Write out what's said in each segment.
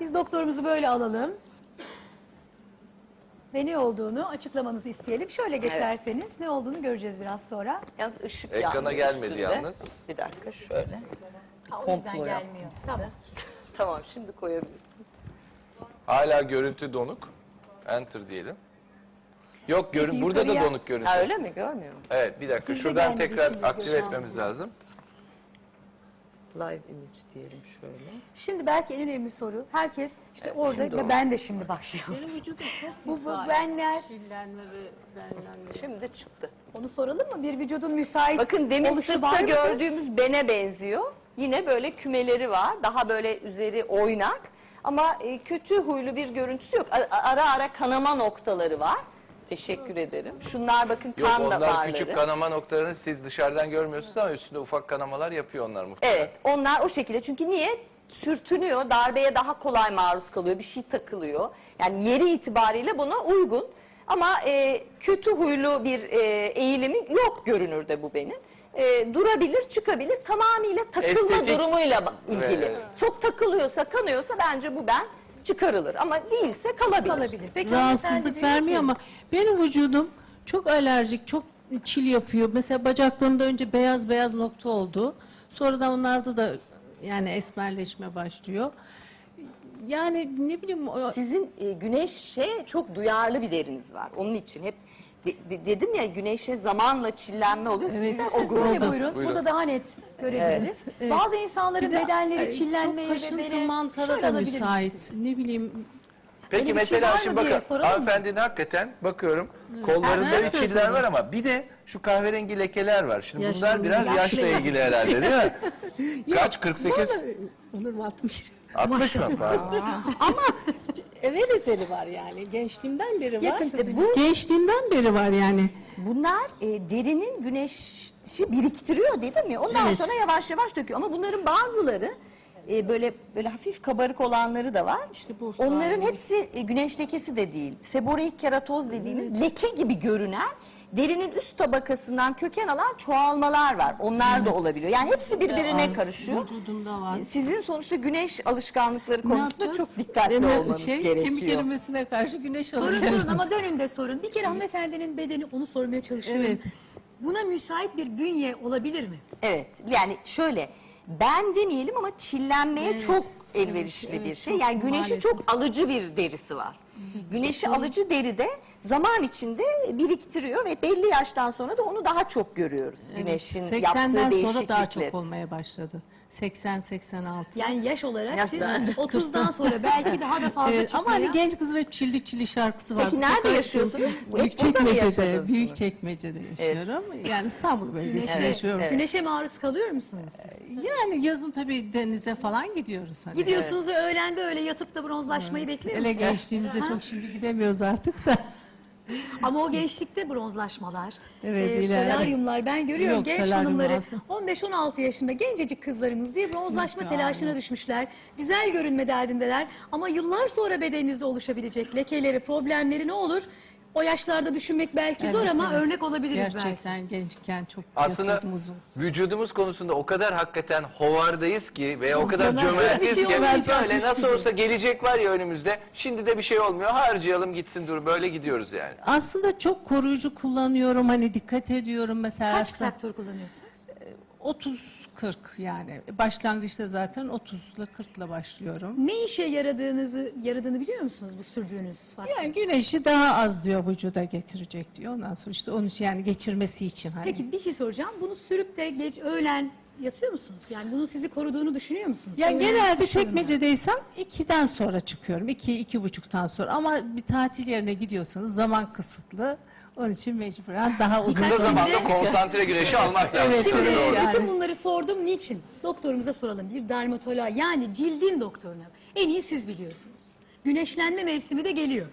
Biz doktorumuzu böyle alalım. Ve ne olduğunu açıklamanızı isteyelim. Şöyle geçerseniz ne olduğunu göreceğiz biraz sonra. Yalnız ışık Ekrana yandı gelmedi üstünde. yalnız. Bir dakika şöyle. Ha, o yüzden Komplo gelmiyor yaptım size. Tamam. tamam şimdi koyabilirsiniz. Hala görüntü donuk. Enter diyelim. Yok görün burada da yukarıya- donuk görüntü. Ha öyle mi? Görmüyorum. Evet bir dakika Sizde şuradan gelmedi, tekrar aktive etmemiz lazım. Live image diyelim şöyle. Şimdi belki en önemli soru. Herkes işte orada şimdi ve o. ben de şimdi başlıyorum. Benim vücudum çok Bu, bu müsait. benler. Şillenme ve benlenme. Şimdi çıktı. Onu soralım mı? Bir vücudun müsait Bakın demin oluşu var sırtta gördüğümüz bene benziyor. Yine böyle kümeleri var. Daha böyle üzeri oynak. Ama e, kötü huylu bir görüntüsü yok. Ara ara kanama noktaları var. Teşekkür ederim. Şunlar bakın Yok kan onlar damarları. küçük kanama noktalarını siz dışarıdan görmüyorsunuz ama üstünde ufak kanamalar yapıyor onlar muhtemelen. Evet onlar o şekilde çünkü niye? Sürtünüyor, darbeye daha kolay maruz kalıyor, bir şey takılıyor. Yani yeri itibariyle buna uygun. Ama e, kötü huylu bir e, eğilimi yok görünürde bu benim. E, durabilir, çıkabilir, tamamıyla takılma Estetik. durumuyla ilgili. Evet. Çok takılıyorsa, kanıyorsa bence bu ben çıkarılır. Ama değilse kalabilir. Kalabilir. Peki hanımefendi Rahatsızlık diyor vermiyor ki- ama benim vücudum çok alerjik, çok çil yapıyor. Mesela bacaklarımda önce beyaz beyaz nokta oldu. Sonradan onlarda da yani esmerleşme başlıyor. Yani ne bileyim o- Sizin e, güneşe çok duyarlı bir deriniz var. Onun için hep de- de- dedim ya güneşe zamanla çillenme oluyor. Evet. Sizde o Siz böyle grubu- buyurun. Buyurun. Burada daha net görebiliriz. Evet. Bazı insanların Bir de, bedenleri çillenmeye çok ve kaşıntı böyle- mantara Şöyle da alabilir müsait. Ne bileyim Peki Öyle bir şey mesela var mı şimdi diye bakın soralım mı? hanımefendinin hakikaten bakıyorum kollarında Evet. bir çiller var ama bir de şu kahverengi lekeler var. Şimdi Yaşlı bunlar mı? biraz Yaşlı yaşla ilgili herhalde değil mi? Kaç? 48? Vallahi- olur mu 60? 60 mı? Pardon. Ama evvel ezeli var yani. Gençliğimden beri var. Yakın bu Gençliğimden beri var yani. bunlar e, derinin güneşi biriktiriyor dedim ya. Ondan Evet. sonra yavaş yavaş döküyor. Ama bunların bazıları e, böyle böyle hafif kabarık olanları da var. İşte bu Onların hepsi e, güneş lekesi de değil. Seboreik keratoz dediğimiz leke gibi görünen derinin üst tabakasından köken alan çoğalmalar var. Onlar da olabiliyor. Yani hepsi birbirine Ar- karışıyor. Vücudumda var. Sizin sonuçta güneş alışkanlıkları konusunda çok dikkatli Hemen olmanız şey, gerekiyor. Kemik erimesine karşı güneş Sorun alacağız. sorun ama dönün de sorun. Bir kere hanımefendinin bedeni onu sormaya çalışıyorum. Evet. Buna müsait bir bünye olabilir mi? Evet yani şöyle ben demeyelim ama çillenmeye Evet, çok elverişli evet, bir şey. çok Yani güneşi maalesef. çok alıcı bir derisi var. Güneşi alıcı deri de zaman içinde biriktiriyor ve belli yaştan sonra da onu daha çok görüyoruz. Güneşin 80'den yaptığı sonra daha çok olmaya başladı. 80-86. Yani yaş olarak siz ben- 30'dan sonra belki daha da fazla Evet, ama çıkmaya... hani genç kız ve çilli çilli şarkısı var. Peki nerede yaşıyorsunuz? Bu- Büyük burada mı çekmecede, yaşadınız? büyük çekmecede yaşıyorum. Yani İstanbul bölgesinde Evet, yaşıyorum. evet. Güneşe maruz kalıyor musunuz siz? Yani yazın tabii denize falan gidiyoruz. Hani. Gidiyorsunuz ve öğlen böyle yatıp da bronzlaşmayı bekliyor Ele musunuz? Çok şimdi gidemiyoruz artık da. Ama o gençlikte bronzlaşmalar, Evet, e, ileride. solaryumlar ben görüyorum Yok, genç solaryum hanımları lazım. 15-16 yaşında gencecik kızlarımız bir bronzlaşma Yok, telaşına aynen. düşmüşler. Güzel görünme derdindeler ama yıllar sonra bedeninizde oluşabilecek lekeleri, problemleri ne olur? O yaşlarda düşünmek belki zor Evet, ama evet. örnek olabiliriz belki. Gerçekten gençken çok Aslında uzun. vücudumuz konusunda o kadar hakikaten hovardayız ki ve o kadar cömert. cömertiz Hiçbir ki şey olmayacakmış böyle nasıl gibi. olsa gelecek var ya önümüzde. Şimdi de bir şey olmuyor. Harcayalım gitsin dur böyle gidiyoruz yani. Aslında çok koruyucu kullanıyorum. Hani dikkat ediyorum mesela. Kaç faktör kullanıyorsunuz? 30-40 yani. Başlangıçta zaten 30 ile 40 ile başlıyorum. Ne işe yaradığınızı yaradığını biliyor musunuz bu sürdüğünüz faktör? Yani güneşi daha az diyor vücuda getirecek diyor. Ondan sonra işte onun için yani geçirmesi için hani. Peki bir şey soracağım. Bunu sürüp de geç öğlen yatıyor musunuz? Yani bunun sizi koruduğunu düşünüyor musunuz? Ya Öğlen genelde dışarıda. çekmecedeysem 2'den sonra çıkıyorum. 2 iki, buçuktan sonra ama bir tatil yerine gidiyorsanız zaman kısıtlı. Onun için mecburen daha uzun. Kısa zamanda konsantre güneşi almak lazım. Evet, Şimdi yani. bütün bunları sordum. Niçin? Doktorumuza soralım. Bir dermatoloğa yani cildin doktoruna. En iyi siz biliyorsunuz. Güneşlenme mevsimi de geliyor.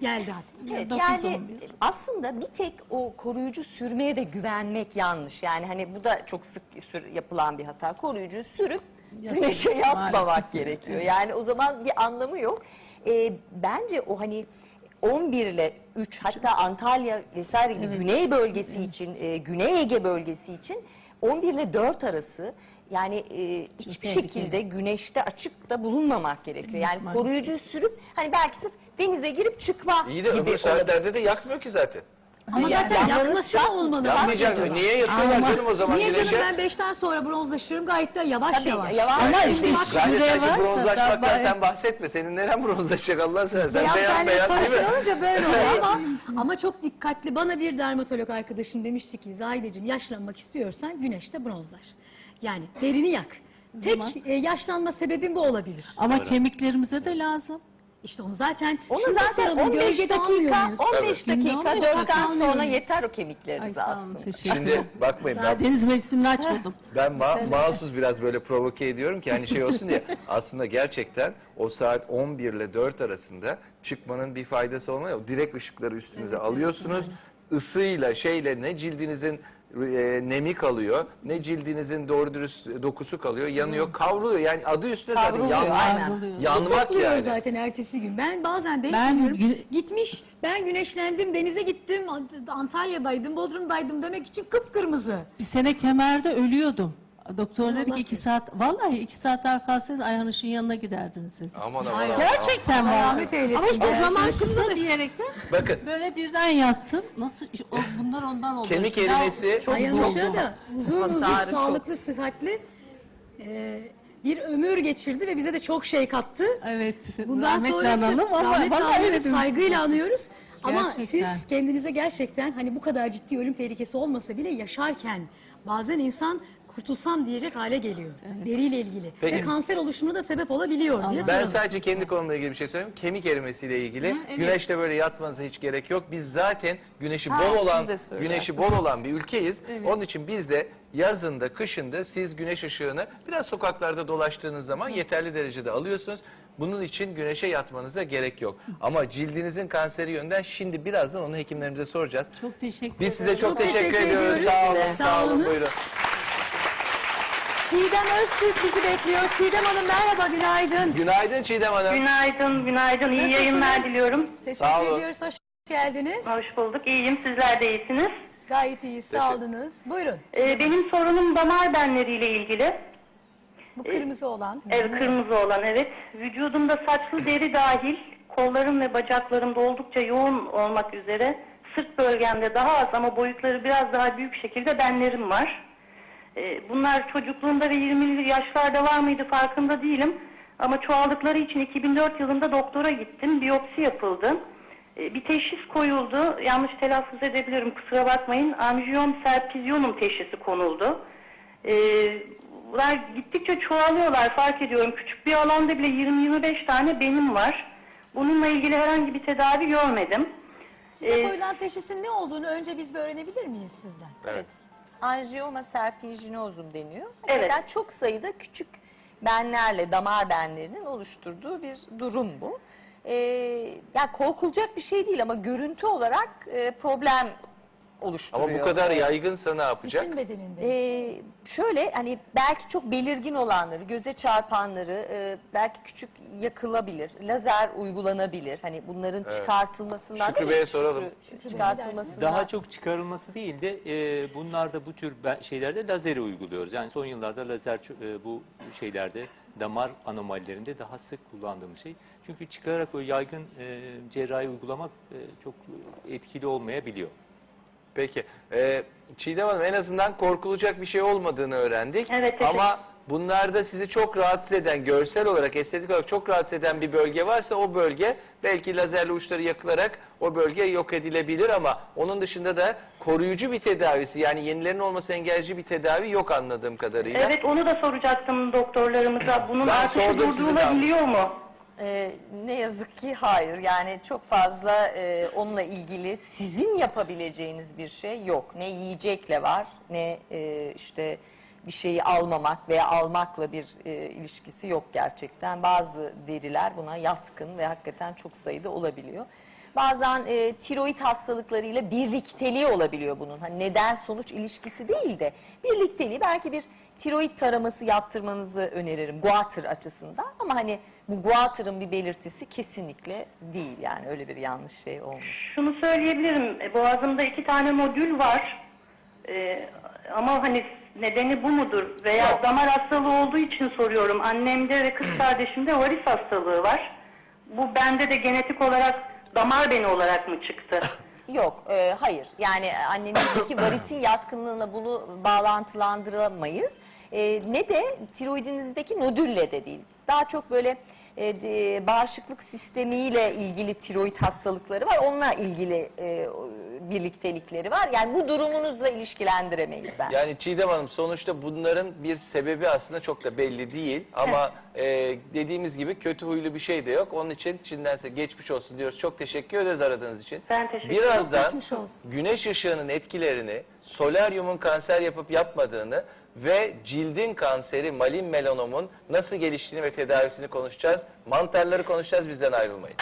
Geldi hatta. Evet, 9-11. yani aslında bir tek o koruyucu sürmeye de güvenmek yanlış. Yani hani bu da çok sık sür- yapılan bir hata. Koruyucu sürüp güneşe yatmamak maalesef. gerekiyor. Yani o zaman bir anlamı yok. Ee, bence o hani 11 ile 3 hatta Antalya vesaire gibi Evet. güney bölgesi için, e, Güney Ege bölgesi için 11 ile 4 arası yani e, hiçbir tehlikeli. şekilde güneşte açıkta bulunmamak gerekiyor. Yani Maalesef. koruyucu sürüp hani belki sırf denize girip çıkma İyi de gibi öbür olabilir. saatlerde de yakmıyor ki zaten. Ama Yani zaten yanmanız yakması da olmalı. Yanmayacak mı? Niye yatıyorlar Ama- canım o zaman Niye canım güneşe? ben 5'ten sonra bronzlaşıyorum gayet de yavaş Tabii, yavaş. yavaş. Ama Şimdi işte bak, Zaten sen şimdi varsa bronzlaşmaktan sen bahsetme. Senin neren bronzlaşacak Allah seversen. Sen Beyaz beyaz tenli beyaz değil mi? olunca böyle oluyor ama, ama çok dikkatli. Bana bir dermatolog arkadaşım demişti ki Zahideciğim yaşlanmak istiyorsan güneşte bronzlar. Yani derini yak. Tek e, yaşlanma sebebin bu olabilir. Ama kemiklerimize de lazım. İşte onu zaten Onu şurada zaten soralım, 15 gölgede almıyor dakika, muyuz? 15 Tabii. dakika, Günde 15 4'ten dakika sonra yeter o Ay kemikleriniz sağ olun aslında. teşekkür Şimdi ederim. bakmayın ben, deniz mevsimini açmadım. ben ma- mahsus biraz böyle provoke ediyorum ki hani şey olsun diye. Aslında gerçekten o saat 11 ile 4 arasında çıkmanın bir faydası olmuyor. Direkt ışıkları üstünüze alıyorsunuz. Isıyla şeyle ne cildinizin e, nemi kalıyor ne cildinizin doğru dürüst dokusu kalıyor yanıyor kavruluyor yani adı üstünde zaten Kavruluyor, yanmak, aynen. Kavruluyor. yanmak Topluyor yani. zaten ertesi gün. Ben bazen denk Ben geliyorum. gü- Gitmiş ben güneşlendim denize gittim Antalya'daydım Bodrum'daydım demek için kıpkırmızı. Bir sene kemerde ölüyordum. Doktor dedi ki iki saat, vallahi iki saat daha kalsaydınız Ayhan Işık'ın yanına giderdiniz dedi. Aman aman. Gerçekten var. rahmet eylesin. Ama işte zaman kısa diyerekten Bakın böyle birden yattım. Nasıl o, bunlar ondan oldu. Kemik Ya, erimesi- çok Ayhan. Işık'a da uzun uzun Hasarı çok. sağlıklı, sıhhatli e, bir ömür geçirdi ve bize de çok şey kattı. Evet. Bundan rahmetli sonrası analım ama rahmetle vallahi öyle saygıyla anıyoruz. Ama Gerçekten. siz kendinize gerçekten hani bu kadar ciddi ölüm tehlikesi olmasa bile yaşarken bazen insan kurtulsam diyecek hale geliyor. Deriyle ilgili. Peki. Ve kanser oluşumuna da sebep olabiliyor diye Ben soralım. sadece kendi konumla ilgili bir şey söyleyeyim. Kemik erimesiyle ilgili. Ha, evet. Güneşte böyle yatmanıza hiç gerek yok. Biz zaten güneşi Ha, bol siz olan de söylersiniz. güneşi bol olan bir ülkeyiz. Onun için biz de yazında, kışında siz güneş ışığını biraz sokaklarda dolaştığınız zaman yeterli derecede alıyorsunuz. Bunun için güneşe yatmanıza gerek yok. Ama cildinizin kanseri yönden şimdi birazdan onu hekimlerimize soracağız. Çok teşekkür Biz size çok, Çok teşekkür, teşekkür ediyoruz. Sağ olun, Sağ sağ olun. Buyurun. Çiğdem Öztürk bizi bekliyor. Çiğdem Hanım merhaba, günaydın. Günaydın Çiğdem Hanım. Günaydın, günaydın. İyi Nasılsınız? yayınlar diliyorum. Teşekkür Sağ olun. ediyoruz, hoş geldiniz. Hoş bulduk. İyiyim, sizler de iyisiniz. Gayet iyi, sağ olunuz. Buyurun, Ee, benim sorunum damar benleriyle ilgili. bu kırmızı olan. Evet, kırmızı olan evet. Vücudumda saçlı deri dahil, kollarım ve bacaklarımda oldukça yoğun olmak üzere, sırt bölgemde daha az ama boyutları biraz daha büyük şekilde benlerim var. Ee, bunlar çocukluğumda ve 20'li yaşlarda var mıydı farkında değilim. Ama çoğaldıkları için 2004 yılında doktora gittim. Biyopsi yapıldı. Ee, bir teşhis koyuldu. Yanlış telaffuz edebilirim kusura bakmayın. Anjiyom serpizyonum teşhisi konuldu. Ee, bunlar gittikçe çoğalıyorlar fark ediyorum. Küçük bir alanda bile 20-25 tane benim var. Bununla ilgili herhangi bir tedavi görmedim. Size Ee, koyulan teşhisin ne olduğunu önce biz bir öğrenebilir miyiz sizden? Evet. Anjiyoma serpinjinosum deniyor. Evet. Hakikaten çok sayıda küçük benlerle, damar benlerinin oluşturduğu bir durum bu. Ee, yani korkulacak bir şey değil ama görüntü olarak e, problem oluşturuyor. Ama bu kadar yaygınsa ne yapacak? Bütün bedeninde. Ee, şöyle hani belki çok belirgin olanları, göze çarpanları e, belki küçük yakılabilir, lazer uygulanabilir. Hani bunların çıkartılmasından Şükrü değil mi? Bey'e soralım. Şükrü- çıkartılmasından. Daha çok çıkarılması değil de e, bunlarda bu tür şeylerde lazeri uyguluyoruz. Yani son yıllarda lazer ço- e, bu şeylerde damar anomalilerinde daha sık kullandığımız şey. Çünkü çıkararak o yaygın e, cerrahi uygulamak e, çok etkili olmayabiliyor. Peki. Ee, Çiğdem Hanım en azından korkulacak bir şey olmadığını öğrendik. Evet, teşekkür- Ama bunlarda sizi çok rahatsız eden, görsel olarak, estetik olarak çok rahatsız eden bir bölge varsa o bölge belki lazerli uçları yakılarak o bölge yok edilebilir ama onun dışında da koruyucu bir tedavisi yani yenilerin olması engelleyici bir tedavi yok anladığım kadarıyla. Evet onu da soracaktım doktorlarımıza. Bunun Ben artışı sordum size de durdurulabiliyor mu? Ee, ne yazık ki hayır. Yani çok fazla e, onunla ilgili sizin yapabileceğiniz bir şey yok. Ne yiyecekle var, ne e, işte bir şeyi almamak veya almakla bir e, ilişkisi yok gerçekten. Bazı deriler buna yatkın ve hakikaten çok sayıda olabiliyor. Bazen e, tiroid hastalıklarıyla birlikteliği olabiliyor bunun. Hani neden sonuç ilişkisi değil de birlikteliği belki bir tiroid taraması yaptırmanızı öneririm guatr açısından. Ama hani bu guatr'ın bir belirtisi kesinlikle değil yani öyle bir yanlış şey olmuş. Şunu söyleyebilirim. e, Boğazımda iki tane nodül var. Ee, ama hani nedeni bu mudur? Veya Yok. damar hastalığı olduğu için soruyorum. Annemde ve kız kardeşimde varis hastalığı var. Bu bende de genetik olarak damar beni olarak mı çıktı? Yok, e, hayır. Yani annenizdeki varisin yatkınlığına bunu bağlantılandıramayız. E, ne de tiroidinizdeki nodülle de değil. Daha çok böyle e, de- bağışıklık sistemiyle ilgili tiroid hastalıkları var. Onunla ilgili e, birliktelikleri var. Yani bu durumunuzla ilişkilendiremeyiz ben. Yani Çiğdem Hanım sonuçta bunların bir sebebi aslında çok da belli değil. Ama e, dediğimiz gibi kötü huylu bir şey de yok. Onun için şimdiden size geçmiş olsun diyoruz. Çok teşekkür ederiz aradığınız için. Ben teşekkür ederim. Birazdan Geçmiş olsun. güneş ışığının etkilerini, solaryumun kanser yapıp yapmadığını ve cildin kanseri, malin melanomun nasıl geliştiğini ve tedavisini konuşacağız. Mantarları konuşacağız. Bizden ayrılmayın.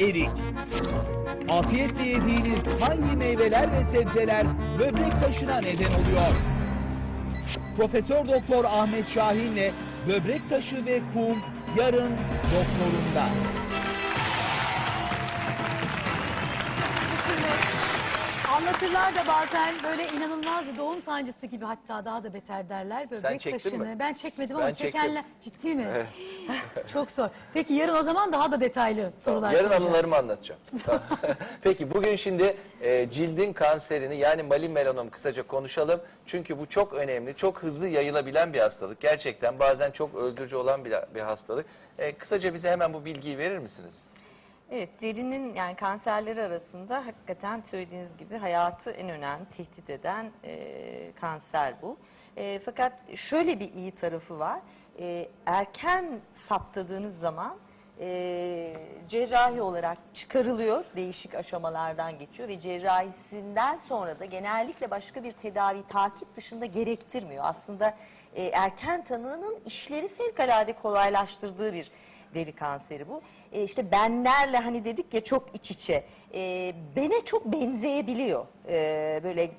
Erik. Afiyetle yediğiniz hangi meyveler ve sebzeler böbrek taşına neden oluyor? Profesör Doktor Ahmet Şahin'le böbrek taşı ve kum yarın doktorunda. Anlatırlar da bazen böyle inanılmaz bir doğum sancısı gibi hatta daha da beter derler. Böbrek çektin taşını. mi? Ben çekmedim Ben ama çektim. çekenler ciddi mi? Çok zor. Peki yarın o zaman daha da detaylı sorular Yarın soracağız. anılarımı anlatacağım. Tamam. Peki bugün şimdi e, cildin kanserini yani malin melanom kısaca konuşalım. Çünkü bu çok önemli, çok hızlı yayılabilen bir hastalık. Gerçekten bazen çok öldürücü olan bir, bir hastalık. E, kısaca bize hemen bu bilgiyi verir misiniz? Evet, derinin yani kanserleri arasında hakikaten söylediğiniz gibi hayatı en önemli tehdit eden e, kanser bu. E, fakat şöyle bir iyi tarafı var. E, erken saptadığınız zaman e, cerrahi olarak çıkarılıyor, değişik aşamalardan geçiyor ve cerrahisinden sonra da genellikle başka bir tedavi takip dışında gerektirmiyor. Aslında e, erken tanının işleri fevkalade kolaylaştırdığı bir deri kanseri bu. E, işte benlerle hani dedik ya çok iç içe. E, bene çok benzeyebiliyor. E, böyle e,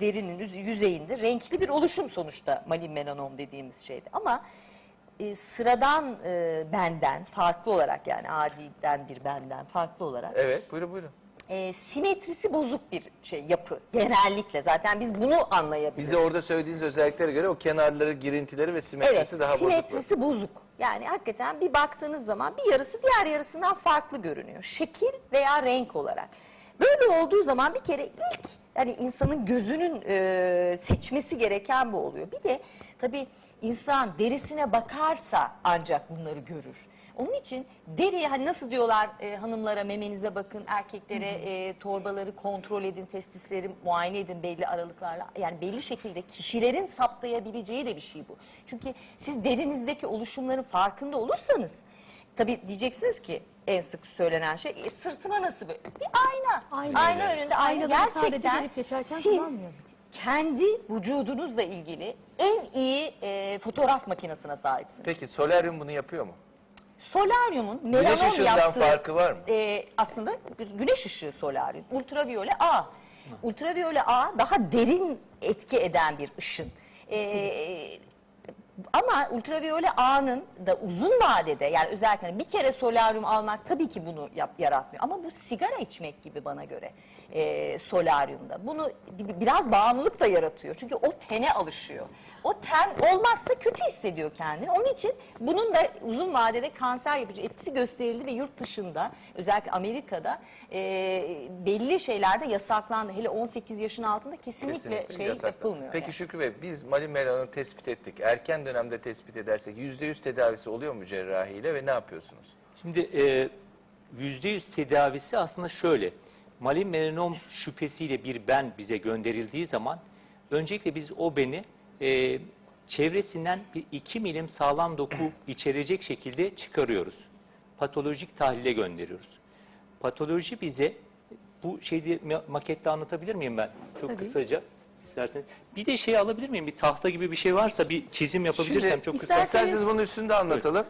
derinin yüz- yüzeyinde renkli bir oluşum sonuçta malin melanom dediğimiz şeyde. Ama e, sıradan e, benden farklı olarak yani adiden bir benden farklı olarak Evet, buyurun buyurun. E, simetrisi bozuk bir şey yapı genellikle zaten biz bunu anlayabiliriz. Bize orada söylediğiniz özelliklere göre o kenarları, girintileri ve simetrisi Evet, daha bozuk. simetrisi bozuk. Yani hakikaten bir baktığınız zaman bir yarısı diğer yarısından farklı görünüyor. Şekil veya renk olarak. Böyle olduğu zaman bir kere ilk yani insanın gözünün e, seçmesi gereken bu oluyor. Bir de tabii insan derisine bakarsa ancak bunları görür. Onun için deriye hani nasıl diyorlar e, hanımlara memenize bakın, erkeklere e, torbaları kontrol edin, testisleri muayene edin belli aralıklarla. Yani belli şekilde kişilerin saptayabileceği de bir şey bu. Çünkü siz derinizdeki oluşumların farkında olursanız tabii diyeceksiniz ki en sık söylenen şey e, sırtıma nasıl böyle? Bir ayna. Ayna. Ayna önünde ayna. Sadece Gerçekten gelip geçerken siz kullanmıyorum. kendi vücudunuzla ilgili en iyi e, fotoğraf makinesine sahipsiniz. Peki solaryum bunu yapıyor mu? Solaryumun Güneş melanom ışığından yaptığı farkı var mı? e, aslında güneş ışığı solaryum. Ultraviyole A. Ultraviyole A daha derin etki eden bir ışın. E, ama ultraviyole A'nın da uzun vadede yani özellikle bir kere solaryum almak tabii ki bunu yap, yaratmıyor. Ama bu sigara içmek gibi bana göre e, solaryumda. Bunu bi- bi- biraz bağımlılık da yaratıyor. Çünkü o tene alışıyor. O ten olmazsa kötü hissediyor kendini. Onun için bunun da uzun vadede kanser yapıcı etkisi gösterildi ve yurt dışında özellikle Amerika'da e, belli şeylerde yasaklandı. Hele 18 yaşın altında kesinlikle, şey yasak. yapılmıyor. Peki yani. Şükrü Bey biz malin melanomu tespit ettik. Erken dönemde tespit edersek %100 tedavisi oluyor mu cerrahiyle ve ne yapıyorsunuz? Şimdi e, yüzde yüz tedavisi aslında şöyle. Malin melanom şüphesiyle bir ben bize gönderildiği zaman öncelikle biz o beni e, çevresinden bir iki milim sağlam doku içerecek şekilde çıkarıyoruz. Patolojik tahlile gönderiyoruz. Patoloji bize bu ma- makette anlatabilir miyim ben? Çok Tabii. kısaca isterseniz. Bir de şey alabilir miyim? Bir tahta gibi bir şey varsa bir çizim yapabilirsem Şimdi çok kısa. isterseniz- İsterseniz bunun üstünde anlatalım.